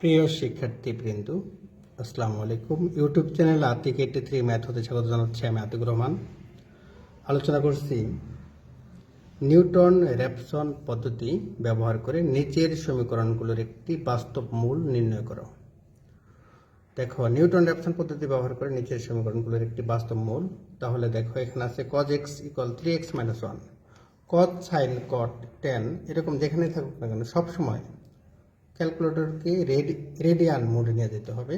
প্রিয় শিক্ষার্থীবৃন্দ, আসসালামু আলাইকুম। YouTube channel Atik eighty three math হতে স্বাগত জানাচ্ছি আমি আতিক রহমান। আলোচনা করছি নিউটন র্যাপসন পদ্ধতি ব্যবহার করে নিচের সমীকরণগুলোর একটি বাস্তব মূল নির্ণয় করো। দেখো, নিউটন র্যাপসন পদ্ধতি ব্যবহার করে নিচের সমীকরণগুলোর একটি বাস্তব মূল। তাহলে দেখো, এখানে আছে cos x equal three x minus one cos sine cot tan এরকম যেখানে থাকুক না কেন, সবসময় ক্যালকুলেটরকে রেডি রেডিয়ান মোডে নিয়ে যেতে হবে।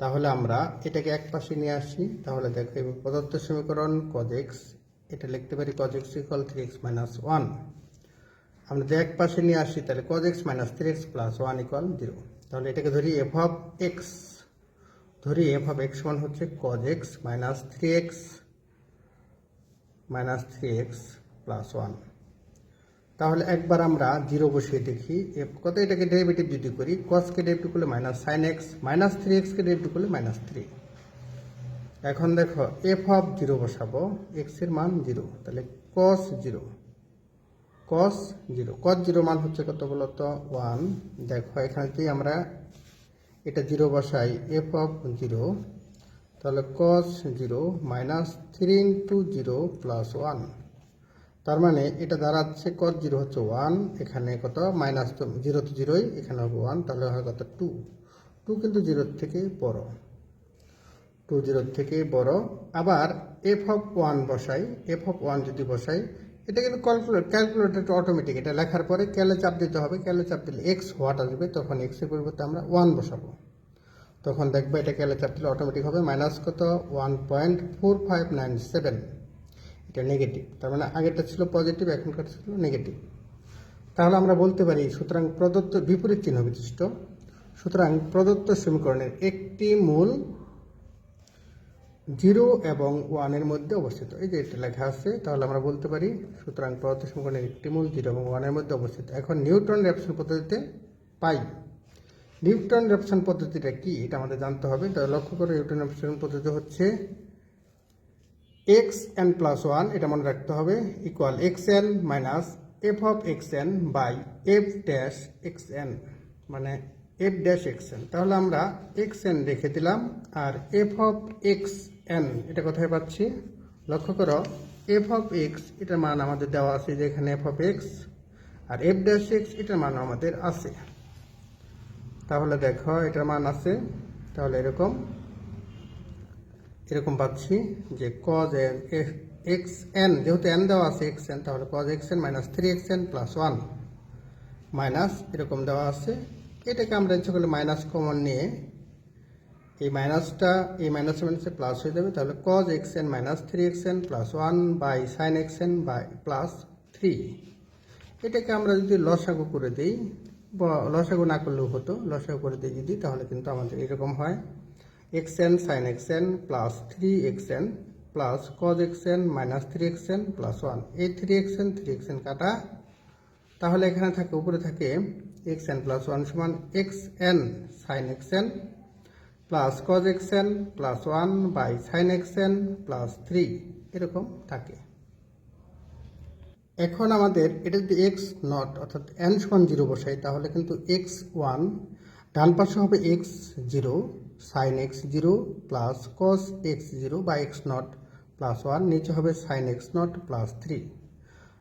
তাহলে আমরা এটাকে এক পাশে নিয়ে আসি। তাহলে দেখো প্রদত্ত সমীকরণ কজ এক্স এটা লিখতে পারি cos x equal three x minus one আমরা যদি এক পাশে নিয়ে আসি, তাহলে cos x minus three x plus one equal zero তাহলে এটাকে ধরি এফ অফ এক্স ধরি এফ অফ এক্স সমান হচ্ছে cos x minus three x minus three x plus one তাহলে একবার আমরা জিরো বসিয়ে দেখি কত? এটাকে ডেরিভেটিভ যদি করি কসকে ডেরিভেটিভ করলে minus sine x minus three এক্সকে ডেরিভেটিভ করলে মাইনাস থ্রি এখন দেখো এফ অফ জিরো বসাবো এক্সের মান জিরো তাহলে cos zero cos zero cos zero মান হচ্ছে কত বলতো? ওয়ান দেখো, এখানে যদি আমরা এটা জিরো বসাই এফ অফ জিরো তাহলে cos zero minus three into zero plus one তার মানে এটা দাঁড়াচ্ছে কত? জিরো হচ্ছে ওয়ান, এখানে কত? মাইনাস তো জিরো তো জিরোই, এখানে হবে ওয়ান, তাহলে হয় কত? টু। টু কিন্তু জিরোর থেকে বড়। টু জিরোর থেকে বড়। আবার এফ অফ ওয়ান বসাই, এফ অফ ওয়ান যদি বসাই, এটা কিন্তু ক্যালকুলেট, ক্যালকুলেটর অটোমেটিক এটা লেখার পরে ক্যালে চাপ দিতে হবে ক্যালে চাপ দিলে এক্স হোয়াট আসবে, তখন এক্সের পরিবর্তে আমরা ওয়ান বসাবো। তখন দেখবে এটা ক্যালে চাপ দিলে অটোমেটিক হবে মাইনাস কত? One point four five nine seven এটা নেগেটিভ তার মানে আগেরটা ছিল পজিটিভ এখনকার ছিল নেগেটিভ তাহলে আমরা বলতে পারি, সুতরাং প্রদত্ত বিপরীত চিহ্ন বিশিষ্ট। সুতরাং প্রদত্ত সমীকরণের একটি মূল জিরো এবং ওয়ানের মধ্যে অবস্থিত। এই যে এটা লেখা আছে, তাহলে আমরা বলতে পারি, সুতরাং প্রদত্ত সমীকরণের একটি মূল জিরো এবং ওয়ানের মধ্যে অবস্থিত। এখন নিউটন র্যাপসন পদ্ধতিতে পাই। নিউটন র্যাপসন পদ্ধতিটা কি? এটা আমাদের জানতে হবে। তাহলে লক্ষ্য করে নিউটন র্যাপসন পদ্ধতি হচ্ছে এক্স এন প্লাস ওয়ান এটা মনে রাখতে হবে equal x n minus f of x n by f dash x n মানে এফ ড্যাশ এক্স এন তাহলে আমরা এক্স এন রেখে দিলাম, আর এফ অফ এক্স এন এটা কোথায় পাচ্ছি? লক্ষ্য করো এফ অফ এক্স এটার মান আমাদের দেওয়া আছে যে এখানে এফ অফ এক্স আর এফ ড্যাশ এক্স এটার মান আমাদের আছে। তাহলে দেখো, এটার মান আছে, তাহলে এরকম এরকম পাচ্ছি যে কজ এন এক্স এন যেহেতু এন দেওয়া আছে এক্স এন তাহলে cos x n minus three x n plus one minus এরকম দেওয়া আছে। এটাকে আমরা ইচ্ছে করলে মাইনাস কমন নিয়ে এই মাইনাসটা এই মাইনাস মাইনাসে প্লাস হয়ে যাবে। তাহলে cos x n minus three x n plus one by sine x n by plus three এটাকে আমরা যদি লসাগু করে দিই, বা লসাগু না করলেও হতো, লসাগু করে দিই যদি, তাহলে কিন্তু আমাদের এরকম হয়। X n sine x n plus three x n plus cos x n minus three x n plus one এই three x n three x n কাটা। তাহলে এখানে থাকে, উপরে থাকে এক্স এন প্লাস ওয়ান সমান x n sine x n plus cos x n plus one by sine x n plus three এরকম থাকে। এখন আমাদের এটা যদি এক্স নট অর্থাৎ এন সমান জিরো বসাই, তাহলে কিন্তু এক্স ওয়ান ডান পাশে হবে x zero sine x zero plus cos x zero বা এক্স নট প্লাস ওয়ান নিচে হবে sine x not plus three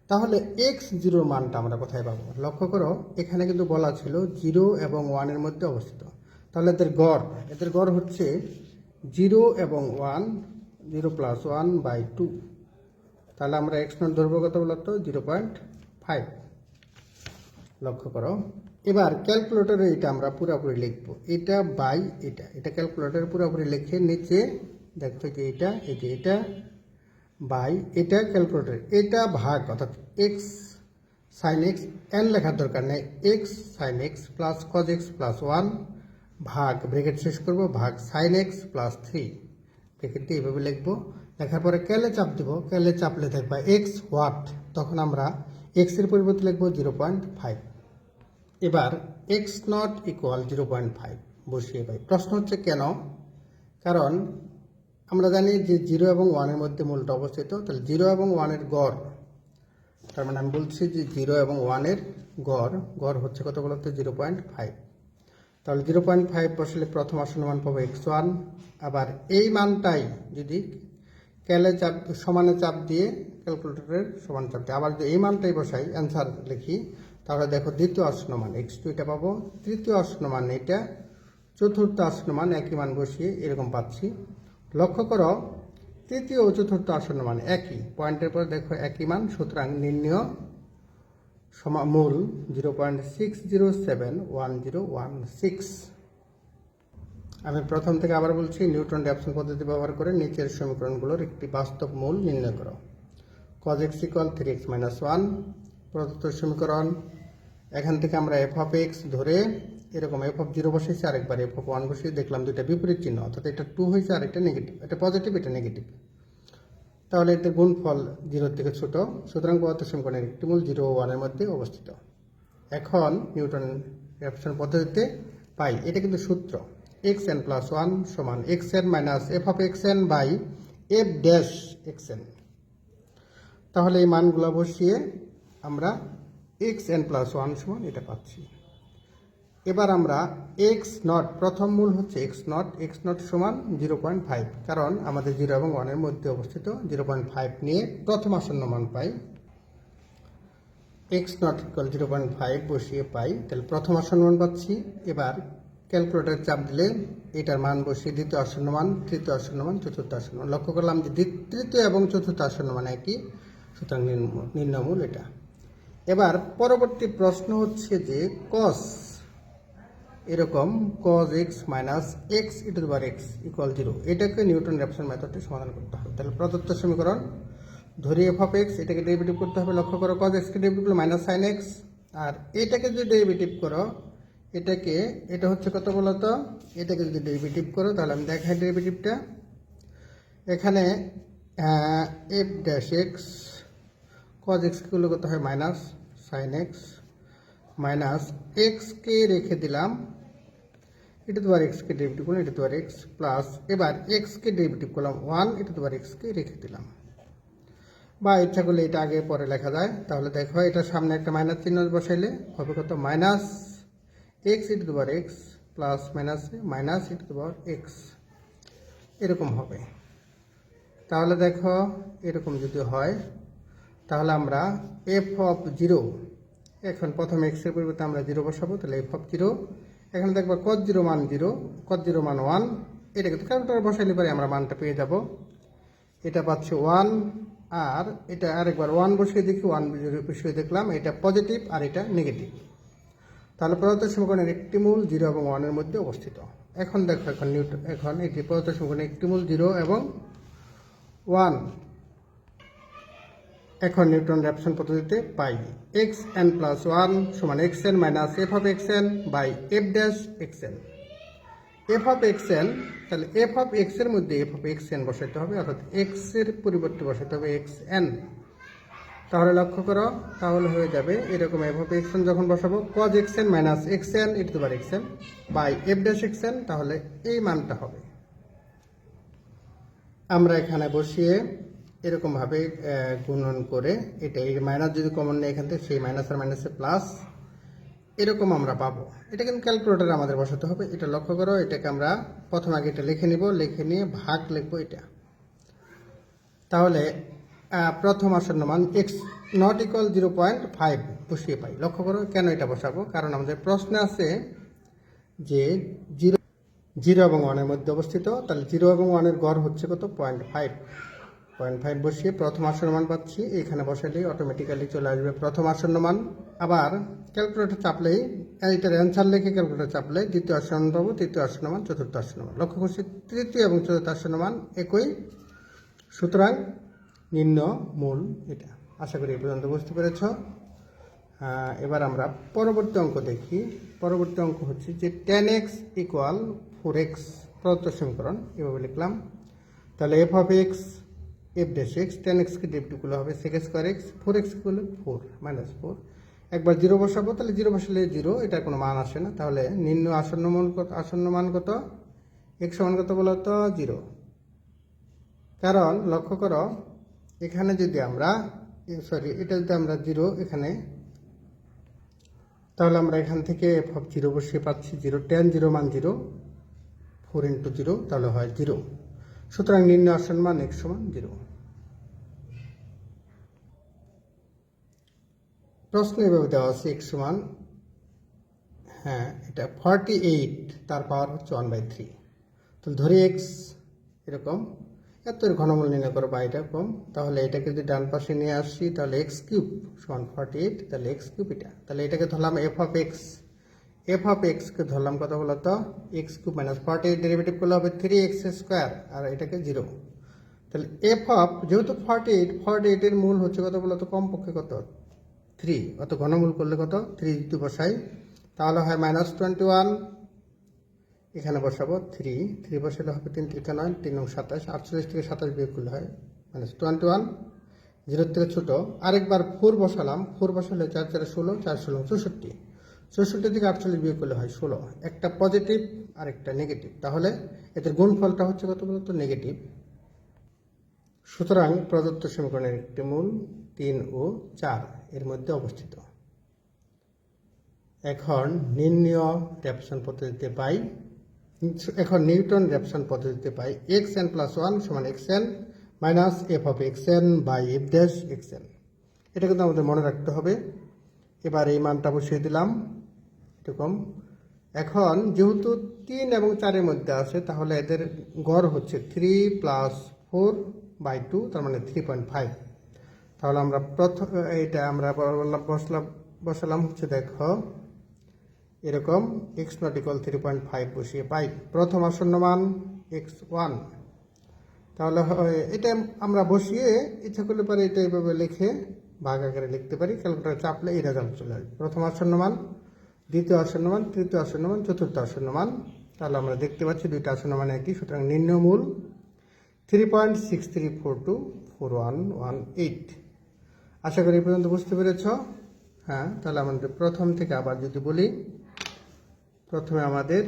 তাহলে এক্স জিরোর মানটা আমরা কোথায় পাবো? লক্ষ্য করো, এখানে কিন্তু বলা ছিল জিরো এবং ওয়ানের মধ্যে অবস্থিত। তাহলে এদের গড় এদের গড় হচ্ছে জিরো এবং one zero plus one by two তাহলে আমরা এক্স নট ধরবো কত বলতো? জিরো পয়েন্ট ফাইভ লক্ষ্য করো এবার ক্যালকুলেটরে এটা আমরা পুরোপুরি লিখব। এটা বাই এটা এটা ক্যালকুলেটরে পুরোপুরি লিখে নিচে দেখো যে এটা, এই যে এটা বাই এটা ক্যালকুলেটর এটা ভাগ, অর্থাৎ এক্স সাইন এক্স এন লেখার দরকার নেই। X sine x plus cos x plus one ভাগ ব্রেকেট শেষ করব, ভাগ সাইন এক্স প্লাস থ্রি ব্রেকেটটি এইভাবে লিখব। লেখার পরে ক্যালে চাপ দেবো। ক্যালে চাপলে দেখবা এক্স ওয়াট তখন আমরা এক্সের পরিবর্তে লিখব জিরো পয়েন্ট ফাইভ এবার x not equal zero point five বসিয়ে পাই। প্রশ্ন হচ্ছে কেন? কারণ আমরা জানি যে জিরো এবং ওয়ানের মধ্যে মূলটা অবস্থিত, তাহলে জিরো এবং ওয়ানের গড়, তার মানে আমি বলছি যে জিরো এবং ওয়ানের গড় গড় হচ্ছে কত বলতে জিরো পয়েন্ট ফাইভ তাহলে জিরো পয়েন্ট ফাইভ বসলে প্রথম আসন্ন মান পাবো এক্স ওয়ান আবার এই মানটাই যদি ক্যালে চাপ সমানে চাপ দিয়ে ক্যালকুলেটরের সমান চাপ দিয়ে, আবার যদি এই মানটাই বসাই অ্যান্সার লিখি তাহলে দেখো দ্বিতীয় আসন্ন মান এক্স টু এটা পাবো। তৃতীয় আসন্ন মান এটা, চতুর্থ আসন্ন মান একই মান বসিয়ে এরকম পাচ্ছি। লক্ষ্য করো, তৃতীয় ও চতুর্থ আসন্ন মান একই। পয়েন্টের পর দেখো একই মান, সুতরাং নির্ণয় সমা, মূল zero point six zero seven one zero one six. আমি প্রথম থেকে আবার বলছি নিউটন ড্যাপসন পদ্ধতি ব্যবহার করে নিচের সমীকরণগুলোর একটি বাস্তব মূল নির্ণয় করো। Cos x three x minus one প্রদত্ত সমীকরণ এখান থেকে আমরা এফ অফ এক্স ধরে এরকম এফ অফ জিরো বসেছি আরেকবার এফ অফ ওয়ান বসিয়ে দেখলাম দুইটা বিপরীত চিহ্ন, অর্থাৎ এটা টু হয়েছে আর এটা নেগেটিভ এটা পজিটিভ এটা নেগেটিভ তাহলে এতে গুণফল জিরোর থেকে ছোট, সুতরাং পদার্থ সমীকরণের একটি মূল জিরো ওয়ানের মধ্যে অবস্থিত। এখন নিউটন রেফারেন্স পদ্ধতিতে পাই, এটা কিন্তু সূত্র এক্স এন প্লাস ওয়ান সমান x n minus f of x n by f dash x n তাহলে এই মানগুলো বসিয়ে আমরা এক্স এন প্লাস ওয়ান সমান এটা পাচ্ছি। এবার আমরা এক্স নট প্রথম মূল হচ্ছে এক্স নট এক্স নট সমান জিরো পয়েন্ট ফাইভ কারণ আমাদের জিরো এবং ওয়ানের মধ্যে অবস্থিত জিরো পয়েন্ট ফাইভ নিয়ে প্রথম আসন্ন মান পাই। X not equal zero point five বসিয়ে পাই, তাহলে প্রথম আসন্ন মান পাচ্ছি। এবার ক্যালকুলেটর চাপ দিলে এটার মান বসিয়ে দ্বিতীয় আসন্ন মান, তৃতীয় আসন্ন মান, চতুর্থ আসন্ন লক্ষ্য করলাম যে তৃতীয় এবং চতুর্থ আসন্ন মান একই, সুতরাং নির্ণয়মূল এটা। এবার পরবর্তী প্রশ্ন হচ্ছে যে কস এরকম কজ এক্স মাইনাস এক্স ইটু বার এক্স ইকুয়াল জিরো এটাকে নিউটন র্যাপসন মেথডে সমাধান করতে হবে। তাহলে প্রদত্ত সমীকরণ ধরি এফ অফ এক্স এটাকে ডেরিভেটিভ করতে হবে। লক্ষ্য করো কজ এক্সকে ডেরিভেটিভ করলে মাইনাস সাইন এক্স আর এটাকে যদি ডেরিভেটিভ করো, এটাকে, এটা হচ্ছে কত বলতো এটাকে যদি ডেরিভেটিভ করো, তাহলে আমি দেখাই ডেরিভেটিভটা এখানে এফ ড্যাশ এক্স কজ এক্সকে করলে কত হয়? মাইনাস সাইন এক্স মাইনাস এক্সকে রেখে দিলাম এটা তোমার এক্সকে ডেরিভেটিভ করলাম এটা তোমার এক্স প্লাস এবার এক্সকে ডেরিভেটিভ করলাম ওয়ান এটা তোমার এক্সকে রেখে দিলাম। বা ইচ্ছা করলে এটা আগে পরে লেখা যায়। তাহলে দেখো, এটা সামনে একটা মাইনাস চিহ্ন বসাইলে হবে কত? মাইনাস এক্স ইটু দুবার x plus minus minus into দুবার এক্স এরকম হবে। তাহলে দেখো, এরকম যদি হয় তাহলে আমরা এফ অফ জিরো এখন প্রথম এক্সের পরিবর্তে আমরা জিরো বসাবো, তাহলে এফ অফ জিরো এখানে দেখব কত জিরো মান জিরো কত জিরো মান ওয়ান এটাকে তো ক্যালকুলেটার বসাইলে পরে আমরা মানটা পেয়ে যাব। এটা পাচ্ছে ওয়ান আর এটা আরেকবার ওয়ান বসিয়ে দেখি ওয়ান বসিয়ে দেখলাম, এটা পজিটিভ আর এটা নেগেটিভ তাহলে প্রদত্ত সমীকরণের একটি মূল জিরো এবং ওয়ানের মধ্যে অবস্থিত। এখন দেখো, এখন নিউটন এখন এটি প্রদত্ত সমীকরণের একটি মূল জিরো এবং ওয়ান এখন নিউটন র্যাপসন পদ্ধতিতে পাই। এক্স এন প্লাস ওয়ান সমান x n minus f of x n by f dash x n f of x n তাহলে এফ অফ এক্সের মধ্যে এফ অফ এক্স এন বসাতে হবে, অর্থাৎ এক্সের পরিবর্তে বসাতে হবে এক্স এন তাহলে লক্ষ্য করো, তাহলে হয়ে যাবে এরকম এফ অফ এক্স এন যখন বসাবো cos x n minus x n it bar x n by f dash x n তাহলে এই মানটা হবে। আমরা এখানে বসিয়ে এরকমভাবে গুণন করে এটা, এই মাইনাস যদি কমন নেই এখান থেকে, সেই মাইনাস আর মাইনাসে প্লাস এরকম আমরা পাবো। এটা কিন্তু ক্যালকুলেটারে আমাদের বসাতে হবে। এটা লক্ষ্য করো, এটাকে আমরা প্রথম আগে এটা লিখে নিব, লিখে নিয়ে ভাগ লিখব এটা। তাহলে প্রথম আসন্ন মান x not equal zero point five বসিয়ে পাই। লক্ষ্য করো, কেন এটা বসাবো? কারণ আমাদের প্রশ্নে আছে যে জিরো জিরো এবং ওয়ানের মধ্যে অবস্থিত, তাহলে জিরো এবং ওয়ানের গড় হচ্ছে কত? পয়েন্ট ফাইভ পয়েন্ট ফাইভ বসিয়ে প্রথম আসন্ন মান পাচ্ছি। এখানে বসালেই অটোমেটিক্যালি চলে আসবে প্রথম আসন্ন মান। আবার ক্যালকুলেটর চাপলেই এইটার অ্যান্সার লিখে ক্যালকুলেটর চাপলে দ্বিতীয় আসন্ন পাবো, তৃতীয় আসন্ন মান, চতুর্থ আসন্ন মান। লক্ষ্য করছি, তৃতীয় এবং চতুর্থ আসন্ন মান একই। সুতরাং নিম্ন মূল এটা। আশা করি এ পর্যন্ত বুঝতে পেরেছ। এবার আমরা পরবর্তী অঙ্ক দেখি। পরবর্তী অঙ্ক হচ্ছে যে tan x equal four x প্রদত্ত সমীকরণ। এভাবে লিখলাম। তাহলে f of x f dash x tan এক্সকে ডেপটিগুলো হবে sec square x four x করলে ফোর মাইনাস ফোর একবার জিরো বসাবো, তাহলে জিরো বসালে জিরো এটার কোনো মান আসে না। তাহলে নিম্ন আসন্ন মান কত আসন্ন মান কত? এক্স সমান কত বলো তো? জিরো কারণ লক্ষ্য করো, এখানে যদি আমরা সরি এটা যদি আমরা জিরো এখানে তাহলে আমরা এখান থেকে এফ অফ জিরো বসিয়ে পাচ্ছি। জিরো টেন জিরো মান জিরো ফোর ইন্টু জিরো তাহলে হয় জিরো সুতরাং নিম্ন আসন মান এক্স সমান জিরো প্রশ্ন এভাবে দেওয়া আছে এক্স সমান হ্যাঁ এটা ফর্টি এইট তার পাওয়ার হচ্ছে ওয়ান বাই থ্রি তাহলে ধরি এক্স এরকম, এত ঘনমূল নির্ণয় করো বা এটা কম, তাহলে এটাকে যদি ডান পাশে নিয়ে আসি, তাহলে এক্স কিউব সমান ফর্টি এইট তাহলে এক্স কিউব এটা। তাহলে এটাকে ধরলাম F of X F of এক্সকে ধরলাম কত বলতো X cube minus forty derivative করলে হবে থ্রি এক্স স্কোয়ার আর এটাকে জিরো তাহলে এফ অফ যেহেতু ফর্টি এইট ফর্টি এইটের মূল হচ্ছে কত বলতো কমপক্ষে কত? থ্রি অত ঘনমূল করলে কত? থ্রি যদি বসাই, তাহলে হয় মাইনাস টোয়েন্টি ওয়ান এখানে বসাবো থ্রি থ্রি বসালে হবে তিন তিরিকা নয়, তিন নং সাতাশ। আটচল্লিশ থেকে সাতাশ বিয়োগ করলে হয় মাইনাস টোয়েন্টি ওয়ান জিরোর থেকে ছোটো। আরেকবার ফোর বসালাম। ফোর বসালে চার, চারে, ষোলো, চার, ষোলো, চৌষট্টি। চৌষট্টি থেকে আটচল্লিশ বিয়োগ করলে হয় ষোলো। একটা পজিটিভ আর একটা নেগেটিভ তাহলে এদের গুণফলটা হচ্ছে কত বলতো নেগেটিভ সুতরাং প্রদত্ত সমীকরণের একটি মূল তিন ও চার এর মধ্যে অবস্থিত। এখন নির্ণয় র্যাপসন পদ্ধতিতে পাই। এখন নিউটন র্যাপসন পদ্ধতিতে পাই এক্স এন প্লাস ওয়ান সমান X N minus F of X N by F dash X N এটা কিন্তু আমাদের মনে রাখতে হবে। এবার এই মানটা বসিয়ে দিলাম। এরকম এখন যেহেতু তিন এবং চারের মধ্যে আছে, তাহলে এদের গড় হচ্ছে three plus four by two তার মানে থ্রি পয়েন্ট ফাইভ তাহলে আমরা প্রথম এইটা আমরা বসলাম, বসালাম হচ্ছে দেখো, এরকম X naught three point five বসিয়ে পাই। প্রথম আসন্ন মান এক্স ওয়ান তাহলে এটা আমরা বসিয়ে ইচ্ছা করলে পারে এটা এইভাবে লিখে ভাগ আকারে লিখতে পারি, ক্যালকুলেটার চাপলে এই রেজাল্ট চলে আসবে। প্রথম আসন্ন মান দ্বিতীয় আসন্ন মান তৃতীয় আসন্ন মান চতুর্থ আসন্ন মান তাহলে আমরা দেখতে পাচ্ছি দুইটা আসন্ন মান একই, সুতরাং নিম্নমূল three point six three four two four one one eight আশা করি পর্যন্ত বুঝতে পেরেছ? হ্যাঁ তাহলে আমাদের প্রথম থেকে আবার যদি বলি, প্রথমে আমাদের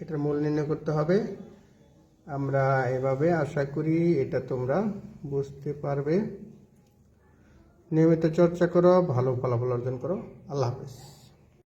এটার মূল নির্ণয় করতে হবে। আমরা এভাবে আশা করি এটা তোমরা বুঝতে পারবে। নিয়মিত চর্চা করো, ভালো ফলাফল অর্জন করো। আল্লাহ হাফিজ।